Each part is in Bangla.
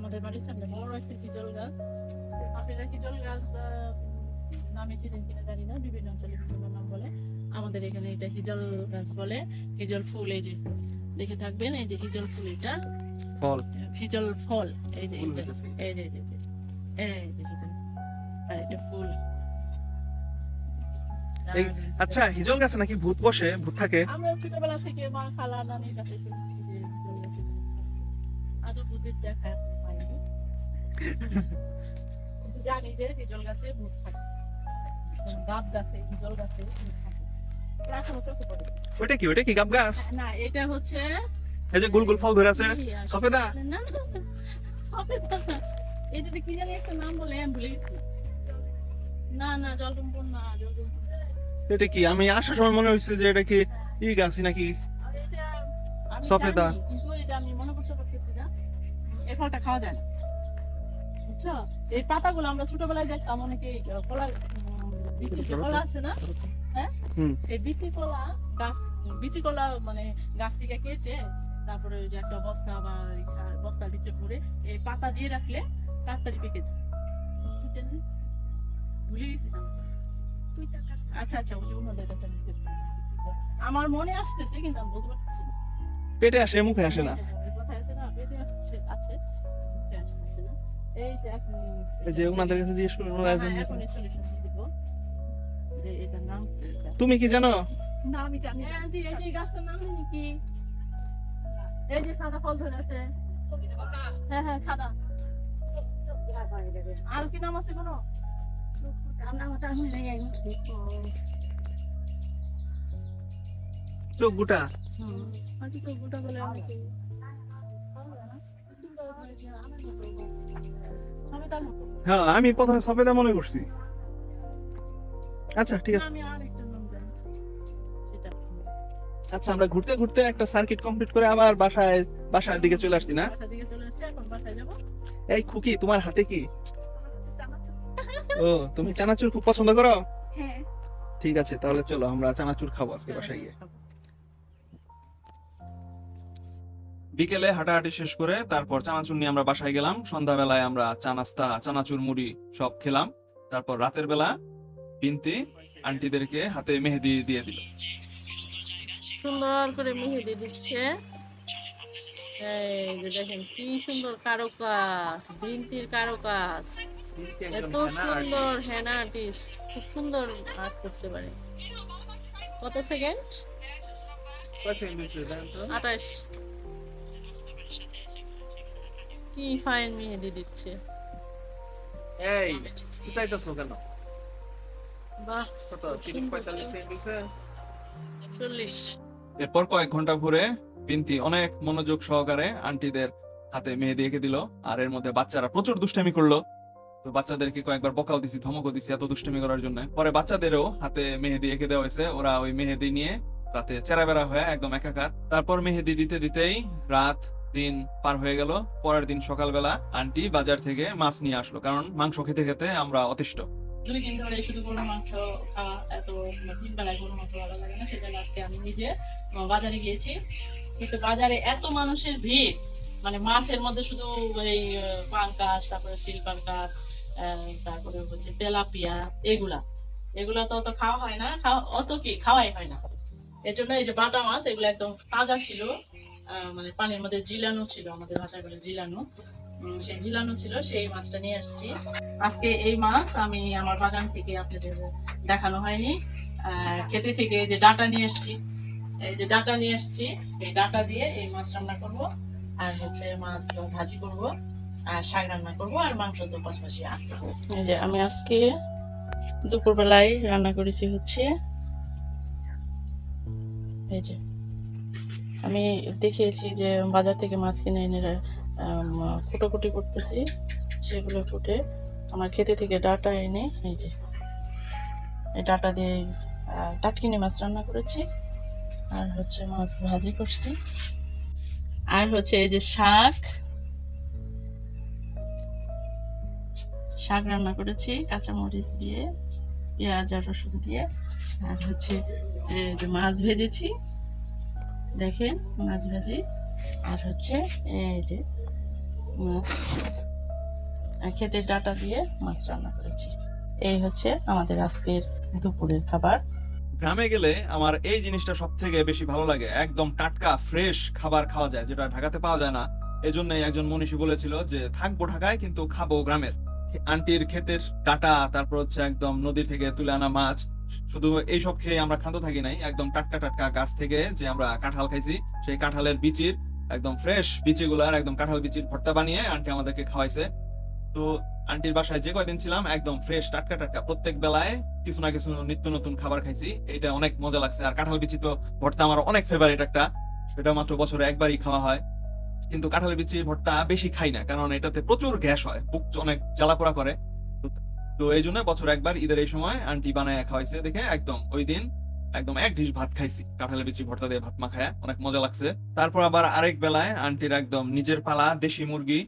আমাদের বাড়ির সামনে বড় একটা হিজল গাছ। আপনারা হিজল গাছ নামে চিনেন কিনা জানি না বিভিন্ন অঞ্চলে বিভিন্ন নাম বলে। আমাদের এখানে এটা হিজল গাছ বলে হিজল ফুল এই যে দেখে থাকবেন এই যে হিজল ফুল এটা। ফল। হিজল ফল এই যে। এই যে এই যে, হিজল। আর এটা ফুল। আচ্ছা হিজল গাছে নাকি ভূত বসে ভূত থাকে? আমরা ছোটবেলা থেকে মা খালা নানির কাছে আদৌ বুদ্ধির দেখা। জানি যে হিজল গাছে ভূত থাকে গাব গাছে হিজল গাছে ভূত থাকে এটা এখনও চোখে পড়ে ওইটা কি? ওইটা কি গাব গাছ? না এটা হচ্ছে এই যে গোল গোল ফল ধরে আছে। সফেদা? না সফেদা। এটা কি জানি একটা নাম বলে না না না এটা কি? আমি আসার সময় মনে হচ্ছে যে এটা কি ই গাছ নাকি সফেদা। কিন্তু এটা আমি মনে করতে পারতেছি না। এই ফলটা খাওয়া যায় না। বুঝছ এই পাতাগুলো আমরা ছোটবেলায় দেখতাম অনেকে কলা আছে না? হ্যাঁ? এই বিচি কলা গাছ বিচি কলা মানে গাছ থেকে কেটে তারপরে ওই যে একটা বস্তা বা বস্তার ভিতরে ভরে এই পাতা দিয়ে রাখলে তাড়াতাড়ি পেকে যায়। ভুলে গেছি নাম আচ্ছা আচ্ছা ওই ওনাদের। আমার মনে আসতেছে কিন্তু আমি বলতে পারতেছি না। পেটে আসে মুখে আসে না। কথায় আছে না, পেটে আসছে, আছে, না। এই যে ওনাদের কাছে জিজ্ঞেস হ্যাঁ? তুমি কি জানো না, আমি জানি এই আন্টি, এই যে এই গাছটার নাম কি? এই যে সাদা ফল ধরে আছে। হ্যাঁ, হ্যাঁ, সাদা। আর কি নাম আছে কোনো? চোখ গোটা তো গোটা বলে। হ্যাঁ আমি প্রথমে সফেদা মনে করছি আচ্ছা ঠিক আছে। আচ্ছা আমরা ঘুরতে ঘুরতে একটা সার্কিট কমপ্লিট করে আবার বাসায় বাসার দিকে চলে আসছি না। এই খুকি তোমার হাতে কি ও তুমি চানাচুর খুব পছন্দ করো হ্যাঁ। ঠিক আছে তাহলে চলো আমরা চানাচুর খাব আজকে বাসায় গিয়ে বিকেলে হাঁটাহাঁটি শেষ করে তারপর চানাচুর নিয়ে আমরা বাসায় গেলাম। সন্ধ্যাবেলায় আমরা চা নাস্তা চানাচুর মুড়ি সব খেলাম। তারপর রাতের বেলা বিনতি আন্টিদেরকে হাতে মেহেদি দিয়ে দিল। সুন্দর করে মেহেদি দিচ্ছে। এই যে দেখেন কি সুন্দর কারুকাজ বিনতির কারুকাজ। এত সুন্দর হেনা আর্টিস্ট খুব সুন্দর আর্ট করতে পারে। কত সেকেন্ড? আঠাশ। কি ফাইন মেহেদি দিচ্ছে? এই চাইতেছো কেন? বাহ কত তিরিশ, পঁয়তাল্লিশ সেন্ট চল্লিশ। এরপর কয়েক ঘণ্টা ঘুরে বিনতি অনেক মনোযোগ সহকারে আন্টিদের হাতে মেহেদি এঁকে দিল আর এর মধ্যে বাচ্চারা প্রচুর দুষ্টামি করল। তো বাচ্চাদেরকে কয়েকবার বকাও দিছি ধমকও দিছি এত দুষ্টামি করার জন্য। পরে বাচ্চাদেরও হাতে মেহেদি এঁকে দেওয়া হয়েছে ওরা ওই মেহেদি নিয়ে রাতে চেরা বেড়া হয়ে একদম একাকার। তারপর মেহেদি দিতে দিতেই রাত দিন পার হয়ে গেল। পরের দিন সকালবেলা আন্টি বাজার থেকে মাছ নিয়ে আসলো কারণ মাংস খেতে খেতে আমরা অতিষ্ঠ। দুই দিন ধরে শুধু গরু মাংস খাওয়া এত তিন বেলায় গরু মাংস ভালো লাগে না সেজন্য আজকে আমি নিজে বাজারে এত মানুষের ভিড় মানে মাছের মধ্যে শুধু এই পাঙ্কাশ তারপরে সিল পাঙ্কাশ আহ, তারপরে হচ্ছে তেলাপিয়া এগুলা। এগুলা তো অত খাওয়া হয় না খাওয়া অত কি খাওয়াই হয় না। এর জন্য এই যে বাটা মাছ এগুলো একদম তাজা ছিল। মানে পানির মধ্যে জিলানো ছিল, আমাদের ভাষায় বলে জিলানো। সেই জিলানো ছিল, সেই মাছটা নিয়ে আসছি। আজকে এই মাছ আমি আমার বাগান থেকে আপনাদের দেখানো হয়নি। খেতে থেকে যে ডাটা নিয়ে এসেছি এই যে ডাটা নিয়ে এসেছি এই ডাটা দিয়ে এই মাছ রান্না করব, আর হচ্ছে মাছ ভাজি করব, আর শাক রান্না করব, আর মাংস তো পাশাপাশি আছে। এই যে আমি আজকে দুপুরবেলায় রান্না করেছি হচ্ছে, এই যে আমি দেখিয়েছি যে বাজার থেকে মাছ কিনে এনে কুটোকুটি করতেছি। সেগুলো ফুটে আমার খেতে থেকে ডাটা এনে, এই যে, এই ডাটা দিয়ে টাটকিনি মাছ রান্না করেছি। আর হচ্ছে মাছ ভাজি করছি। আর হচ্ছে এই যে শাক শাক রান্না করেছি, কাঁচামরিচ দিয়ে, পেঁয়াজ আর রসুন দিয়ে। আর হচ্ছে যে মাছ ভেজেছি। দেখেন মাছ ভাজি। আর হচ্ছে এই যে মাছ। ক্ষেতের ডাটা দিয়ে মাছ রান্না করেছি। এই হচ্ছে আমাদের আজকের দুপুরের খাবার। গ্রামে গেলে আমার এই জিনিসটা সব থেকে বেশি ভালো লাগে। একদম টাটকা, ফ্রেশ খাবার খাওয়া যায়, যেটা ঢাকাতে পাওয়া যায় না। এজন্যই একজন মনীষী বলেছিল যে, থাকব ঢাকায়, কিন্তু খাব গ্রামের। আন্টির ক্ষেতের ডাটা, তারপর হচ্ছে একদম নদী থেকে তুলে আনা মাছ শুধু এইসব খেয়ে আমরা ক্ষান্ত থাকি নাই, একদম টাটকা টাটকা গাছ থেকে যে আমরা কাঁঠাল খাইছি, সেই কাঁঠালের বিচির, একদম ফ্রেশ বিচিগুলার, একদম কাঁঠাল বিচির ভর্তা বানিয়ে আন্টি আমাদেরকে খাওয়াইছে। তো আন্টির বাসায় যে কয়দিন ছিলাম, একদম ফ্রেশ টাটকা টাটকা, প্রত্যেক বেলায় কিছু না কিছু নিত্য নতুন খাবার খাইছি। এটা অনেক মজা লাগছে। আর কাঁঠাল বিচি তো ভর্তা আমার অনেক ফেভারিট একটা, সেটা মাত্র বছরে একবারই খাওয়া হয়। কিন্তু কাঁঠাল বিচি ভর্তা বেশি খাই না, কারণ এটাতে প্রচুর গ্যাস হয়, বুক অনেক জ্বালাপোড়া করে। তো- এই জন্য বছর একবার ঈদের এই সময় আন্টি বানায় খাওয়াইছে, দেখে একদম ওই দিন একদম এক ডিশ ভাত খাইছি। কাঁঠালের বিচি, ভর্তা দিয়ে ভাত মাখায়, অনেক মজা লাগছে। তারপর আবার আরেক বেলায় আন্টির একদম নিজের পালা, দেশি মুরগি,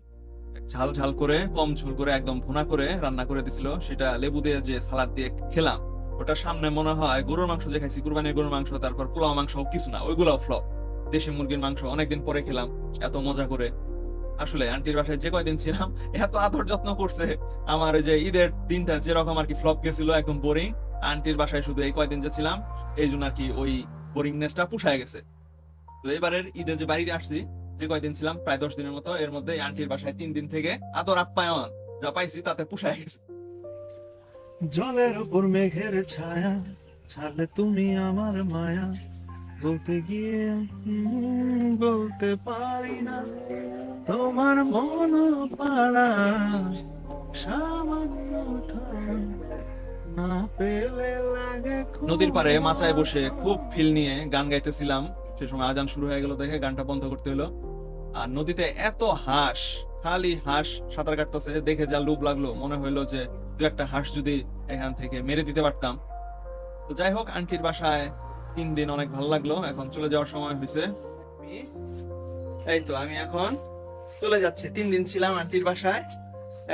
ঝাল ঝাল করে, কম ঝোল করে, একদম ভুনা করে রান্না করে দিছিল। সেটা লেবু দিয়ে যে সালাদ দিয়ে খেলাম, ওটা সামনে মনে হয় গরুর মাংস যে খাইছি, কুরবানির গরুর মাংস, তারপর পোলাও মাংস, কিছু না, ওইগুলাও ফ্লপ দেশি মুরগির মাংস অনেকদিন পরে খেলাম, এত মজা করে। আসলে আন্টির বাসায় যে কয়দিন ছিলাম, এত আদর যত্ন করছে। আমার যে ঈদের দিনটা যেরকম আর কি ফ্লপ গেছিল, একদম বোরিং আন্টির বাসায় শুধু এই কয়দিন যে ছিলাম, এই জন্য আর কি ওই বোরিংনেসটা পুষায় গেছে। তো এবারের ঈদে যে বাড়িতে আসছি, যে কয়দিন ছিলাম, প্রায় দশ দিনের মতো, এর মধ্যে আন্টির বাসায় তিন দিন থেকে আদর আপ্যায়ন যা পাইছি তাতে পুষায় গেছে। জলের উপর মেঘের ছায়া, ছাড়লে তুমি আমার মায়া। বলতে গিয়ে বলতে পারি না। তোমার মন পাড়া সামান্য নদীর পাড়ে মাচায় বসে খুব ফিল নিয়ে গান গাইতেছিলাম। সে সময় আজান শুরু হয়ে গেল দেখে গানটা বন্ধ করতে হলো। আর নদীতে এত হাঁস, খালি হাঁস সাঁতার কাটতেছে, দেখে যা লোভ লাগল। মনে হইল যে দু একটা হাঁস যদি এখান থেকে মেরে দিতে পারতাম। তো যাই হোক, আন্টির বাসায় তিন দিন অনেক ভালো লাগল। এখন চলে যাওয়ার সময় হয়েছে। এই তো আমি এখন চলে যাচ্ছি। তিন দিন ছিলাম আন্টির বাসায়।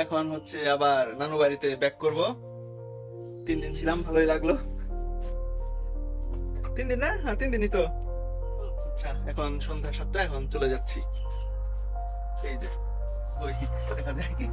এখন হচ্ছে আবার নানু বাড়িতে ব্যাক করব। তিন দিন ছিলাম, ভালোই লাগল। তিন দিন না? হ্যাঁ তিন দিনই তো। আচ্ছা এখন সন্ধ্যা সাতটা, এখন চলে যাচ্ছি। এই যে ওই দেখা যায় কি?